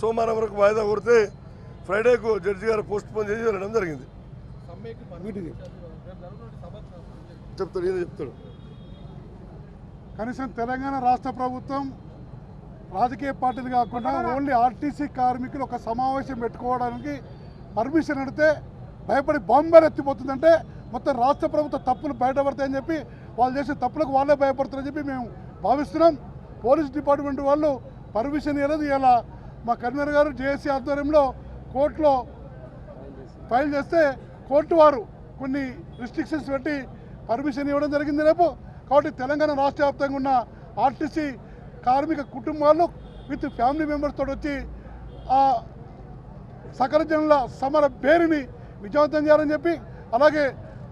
సోమవారం వరకు వాయిదా కొడితే ఫ్రైడేకు జడ్జి గారు పోస్ట్ పోన్ చేసి వెళ్ళడం జరిగింది. చెప్తాడు ఈయన చెప్తాడు. కనీసం తెలంగాణ రాష్ట్ర ప్రభుత్వం రాజకీయ పార్టీలు కాకుండా ఓన్లీ ఆర్టీసీ కార్మికులు ఒక సమావేశం పెట్టుకోవడానికి పర్మిషన్ అడిగితే భయపడి బాంబేలు ఎత్తిపోతుందంటే మొత్తం రాష్ట్ర ప్రభుత్వ తప్పులు బయటపడతాయని చెప్పి వాళ్ళు చేసే తప్పులకు వాళ్ళే భయపడతారని చెప్పి మేము భావిస్తున్నాం. పోలీస్ డిపార్ట్మెంట్ వాళ్ళు పర్మిషన్ ఇవ్వలేదు ఇలా మా కన్వీనర్ గారు జేఏసీ ఆధ్వర్యంలో కోర్టులో ఫైల్ చేస్తే కోర్టు వారు కొన్ని రిస్ట్రిక్షన్స్ పెట్టి పర్మిషన్ ఇవ్వడం జరిగింది రేపు. కాబట్టి తెలంగాణ రాష్ట్ర వ్యాప్తంగా ఉన్న ఆర్టీసీ కార్మిక కుటుంబాలు విత్ ఫ్యామిలీ మెంబర్స్ తోటి వచ్చి ఆ సకల జనుల సమర పేరుని విజయవంతం చేయాలని చెప్పి అలాగే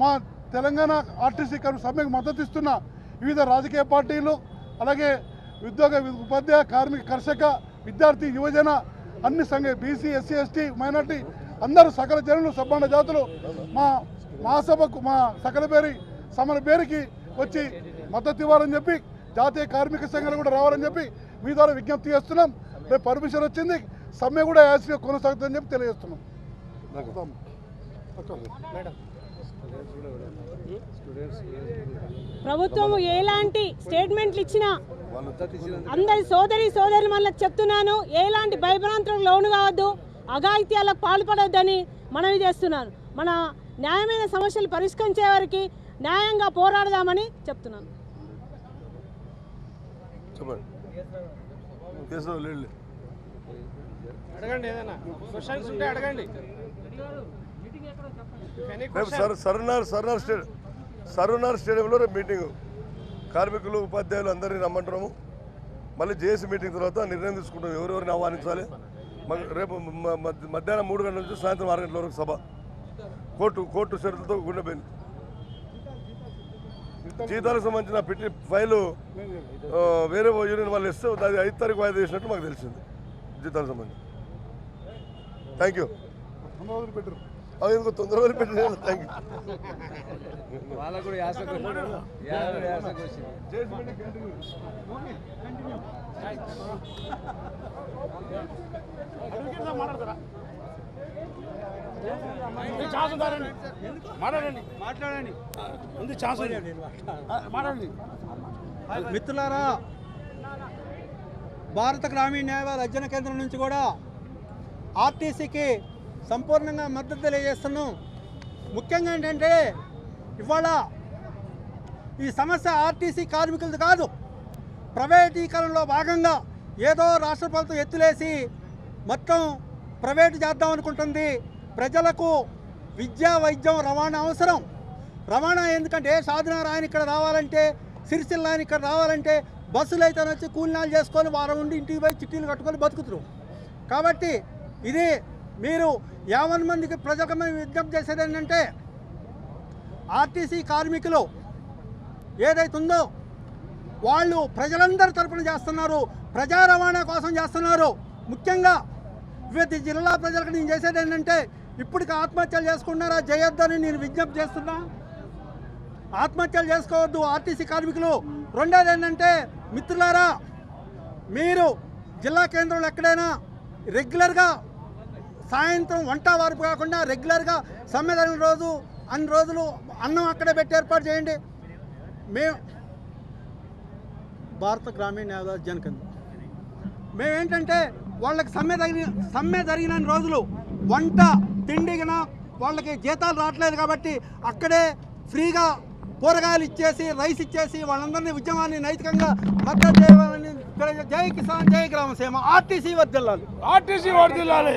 మా తెలంగాణ ఆర్టీసీ కార్మిక సమ్మెకు మద్దతు ఇస్తున్న వివిధ రాజకీయ పార్టీలు అలాగే ఉద్యోగ ఉపాధ్యాయ కార్మిక కర్షక విద్యార్థి యువజన అన్ని సంఘ బీసీ ఎస్సీ ఎస్టీ మైనార్టీ అందరూ సకల జనులు సబ్బండ జాతులు మా మహాసభకు మా సకల పేరి సమర పేరుకి వచ్చి మద్దతు ఇవ్వాలని చెప్పి జాతీయ కార్మిక సంఘాలు కూడా రావాలని చెప్పి మీ ద్వారా విజ్ఞప్తి చేస్తున్నాం. రేపు పర్మిషన్ వచ్చింది సమ్మె కూడా యాసిగా కొనసాగుతుందని చెప్పి తెలియజేస్తున్నాం. ప్రభుత్వం ఎలాంటి స్టేట్మెంట్లు ఇచ్చినా అందరి సోదరి సోదరి మనకు చెప్తున్నాను ఎలాంటి భయభ్రాంతులకు లోను కావద్దు అఘాయిత్యాలకు పాల్పడొద్దని మనవి చేస్తున్నాను మన న్యాయమైన సమస్యలు పరిష్కరించే వారికి న్యాయంగా పోరాడదామని చెప్తున్నాను. అడగండి ఏదైనా. క్వశ్చన్స్ ఉంటే అడగండి. రేపు? సర్ సర్నార్ సర్నార్ స్టేడియం సర్వనార్ స్టేడియంలో రేపు మీటింగ్. కార్మికులు ఉపాధ్యాయులు అందరినీ రమ్మంటున్నాము. మళ్ళీ జేఏసీ మీటింగ్ తర్వాత నిర్ణయం తీసుకుంటాం. ఎవరెవరిని ఆహ్వానించాలి? రేపు మధ్యాహ్నం మూడు గంటల నుంచి సాయంత్రం ఆరు గంటల వరకు సభ. కోర్టు కోర్టు షరతులతో గుండె బెయిల్ జీతాలకు సంబంధించిన పిటి ఫైలు వేరే యూనియన్ వాళ్ళు ఇస్తే అది ఐదు తారీఖు వాయిదా చేసినట్టు మాకు తెలిసింది. జీతాలకు సంబంధించి. థ్యాంక్ యూ అవి ఇంకో తొందరగా పెట్టిన థ్యాంక్ యూ వాళ్ళకు కూడా యాసకు యాసకు యాసకు వచ్చింది మాట్లాడండి. మాట్లాడండి. ఉంది ఛాన్స్ ఉంది. మాట్లాడండి. మిత్రులారా భారత గ్రామీణ న్యాయవాద అధ్యయన కేంద్రం నుంచి కూడా ఆర్టీసీకి సంపూర్ణంగా మద్దతు తెలియజేస్తున్నాం. ముఖ్యంగా ఏంటంటే ఇవాళ ఈ సమస్య ఆర్టీసీ కార్మికులది కాదు ప్రైవేటీకరణలో భాగంగా ఏదో రాష్ట్ర ప్రభుత్వం ఎత్తులేసి మొత్తం ప్రైవేటు చేద్దాం అనుకుంటుంది. ప్రజలకు విద్యా వైద్యం రవాణా అవసరం. రవాణా ఎందుకంటే సాధనారాయణ ఇక్కడ రావాలంటే సిరిసిల్ల రాయని ఇక్కడ రావాలంటే బస్సులు అయితే వచ్చి కూలినాలు చేసుకొని వారం ఉండి ఇంటికి పోయి చిట్టీలు కట్టుకొని బతుకుతురు. కాబట్టి ఇది మీరు యావన్ మందికి ప్రజలకు మేము విజ్ఞప్తి చేసేది ఏంటంటే ఆర్టీసీ కార్మికులు ఏదైతుందో వాళ్ళు ప్రజలందరి తరపున చేస్తున్నారు ప్రజా రవాణా కోసం చేస్తున్నారు. ముఖ్యంగా వివిధ జిల్లా ప్రజలకు నేను చేసేది ఏంటంటే ఇప్పటికి ఆత్మహత్యలు చేసుకున్నారా చేయొద్దని నేను విజ్ఞప్తి చేస్తున్నా. ఆత్మహత్యలు చేసుకోవద్దు ఆర్టీసీ కార్మికులు. రెండోది ఏంటంటే మిత్రులారా మీరు జిల్లా కేంద్రంలో ఎక్కడైనా రెగ్యులర్గా సాయంత్రం వంట వార్పు కాకుండా రెగ్యులర్గా సమ్మె జరిగిన రోజు అన్ని రోజులు అన్నం అక్కడే పెట్టి ఏర్పాటు చేయండి. మేము భారత గ్రామీణ న్యాయవాద జనకేంద్రం మేమేంటంటే వాళ్ళకి సమ్మె జరిగిన సమ్మె జరిగిన రోజులు వంట తిండిగిన వాళ్ళకి జీతాలు రావట్లేదు కాబట్టి అక్కడే ఫ్రీగా కూరగాయలు ఇచ్చేసి రైస్ ఇచ్చేసి వాళ్ళందరినీ ఉద్యమాన్ని నైతికంగా మద్దతు చేయాలని జై కిసాన్ జై గ్రామ సేమ ఆర్టీసీ వర్దిల్లాలి ఆర్టీసీ వర్దిల్లాలి